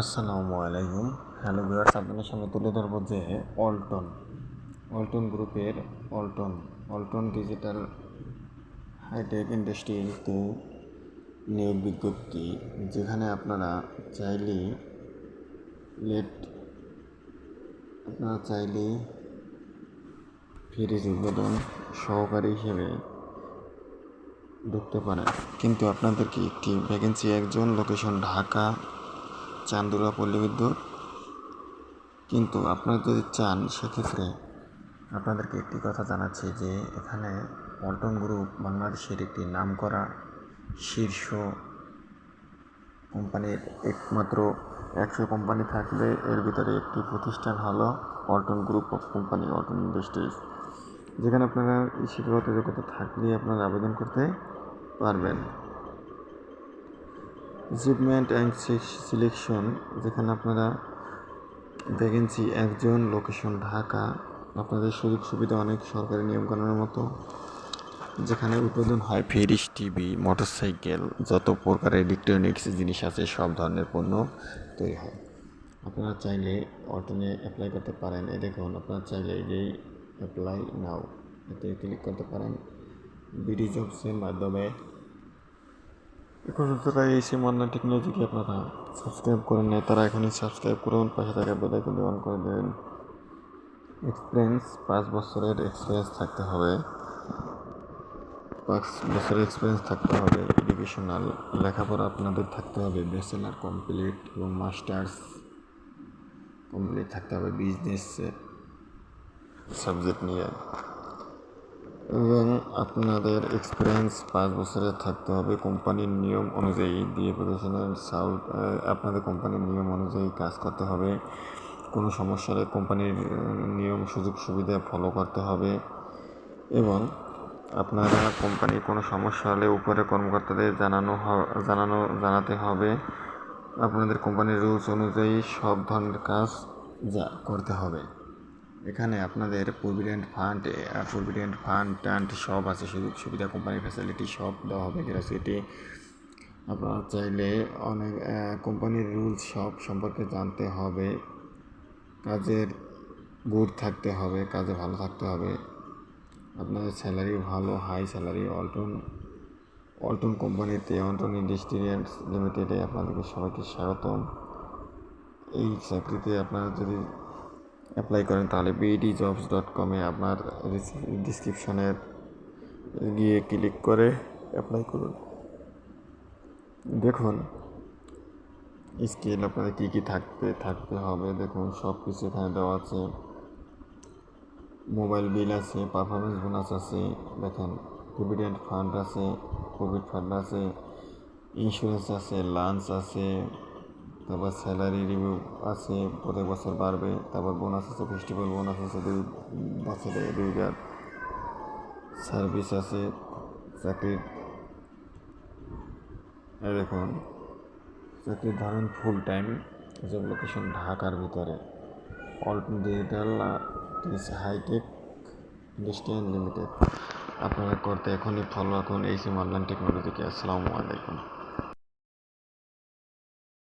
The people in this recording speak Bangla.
আসসালামু আলাইকুম। হ্যালো ভিউয়ার্স, আপনাদের সামনে তুলে ধরবো যে অল্টন অল্টন গ্রুপের অল্টন অল্টন ডিজিটাল হাইটেক ইন্ডাস্ট্রিতে নিয়োগ বিজ্ঞপ্তি, যেখানে আপনারা চাইলে লেট আপনারা চাইলে ফ্রিজ উদ্বোধন সহকারী হিসেবে ঢুকতে পারেন। কিন্তু আপনাদেরকে একটি ভ্যাকেন্সি একজন লোকেশন ঢাকা চান্দুরা পল্লী বিদ্যুৎ কিন্তু আপনারা যদি চান, সেক্ষেত্রে আপনাদেরকে একটি কথা জানাচ্ছি যে, এখানে পল্টন গ্রুপ বাংলাদেশের একটি নামকরা শীর্ষ কোম্পানির একমাত্র একশো কোম্পানি থাকলে এর ভিতরে একটি প্রতিষ্ঠান হলো Alton group of company Alton industries. যেখানে আপনারা শিক্ষাগত যোগ্যতা থাকলে আপনারা আবেদন করতে পারবেন। রিক্রুটমেন্ট অ্যান্ড সিলেকশন যেখানে আপনারা ভ্যাকেন্সি একজন লোকেশন ঢাকা, আপনাদের সুযোগ সুবিধা অনেক সরকারি নিয়মকানুনের মতো, যেখানে উৎপাদন হয় ফ্রিজ টিভি মোটরসাইকেল যত প্রকার ইলেকট্রনিক্স জিনিস আছে, সব ধরনের পণ্য তৈরি হয়। আপনারা চাইলে অল্টনে অ্যাপ্লাই করতে পারেন। এ দেখুন, আপনারা চাইলে এই অ্যাপ্লাই নাও এতে ক্লিক করতে পারেন। বিডি জবসের মাধ্যমে যারা এই সিম অনলাইন টেকনোলজিকে আপনারা সাবস্ক্রাইব করেন নাই, তারা এখনই সাবস্ক্রাইব করুন পাশে থাকা বেল অন করে দেন এক্সপিরিয়েন্স পাঁচ বছরের এক্সপিরিয়েন্স থাকতে হবে। পাঁচ বছরের এক্সপিরিয়েন্স থাকতে হবে এডুকেশনাল লেখাপড়া আপনাদের থাকতে হবে ব্যাচেলার কমপ্লিট এবং মাস্টার্স কমপ্লিট থাকতে হবে বিজনেস সাবজেক্ট নিয়ে। এবং আপনাদের এক্সপিরিয়েন্স পাঁচ বছরের থাকতে হবে। কোম্পানির নিয়ম অনুযায়ী দিয়ে প্রফেশনাল সাউথ আপনাদের কোম্পানির নিয়ম অনুযায়ী কাজ করতে হবে। কোনো সমস্যা হলে কোম্পানির নিয়ম, সুযোগ, সুবিধা ফলো করতে হবে এবং আপনারা কোম্পানির কোনো সমস্যা হলে উপরে কর্মকর্তাদের জানানো জানানো, জানাতে হবে। আপনাদের কোম্পানির রুলস অনুযায়ী সব ধরনের কাজ যা করতে হবে। এখানে আপনাদের প্রভিডেন্ট ফান্ড প্রভিডেন্ট ফান্ড টান্ড সব আছে, সুযোগ সুবিধা কোম্পানির ফ্যাসিলিটি সব দেওয়া হবে গ্র্যাচুইটি আপনারা চাইলে অনেক কোম্পানির রুলস সব সম্পর্কে জানতে হবে। কাজের গুড থাকতে হবে, কাজে ভালো থাকতে হবে। আপনাদের স্যালারি ভালো হাই স্যালারি অল্টন অল্টন কোম্পানিতে অল্টন ইন্ডাস্ট্রিয়ালস লিমিটেডে আপনাদেরকে সবাইকে স্বাগতম। এই চাকরিতে আপনারা যদি অ্যাপ্লাই করেন, তাহলে বিডি জবস ডট কমে আপনার ডিসক্রিপশনের গিয়ে ক্লিক করে অ্যাপ্লাই করুন। দেখুন স্কিল আপনাদের কী কী থাকতে থাকতে হবে। দেখুন সব কিছু এখানে দেওয়া আছে। মোবাইল বিল আছে পারফরমেন্স বোনাস আছে, দেখেন প্রভিডেন্ট ফান্ড আছে কোভিড ফান্ড আছে ইন্স্যুরেন্স আছে লাঞ্চ আছে তারপর স্যালারি রিভিউ আছে, প্রত্যেক বছর বাড়বে, তারপর বোনাস আছে ফেস্টিভ্যাল বোনাস আছে, দুই বছরে দুইবার সার্ভিস আছে, চাকরির। দেখুন, চাকরির ধরেন ফুল টাইম জব লোকেশন ঢাকার ভিতরে। All digital hitech industrial limited আপনারা করতে এখনই ফলো এখন এই সিম অনলাইন টেকনোলজিকে আসসালামু আলাইকুম।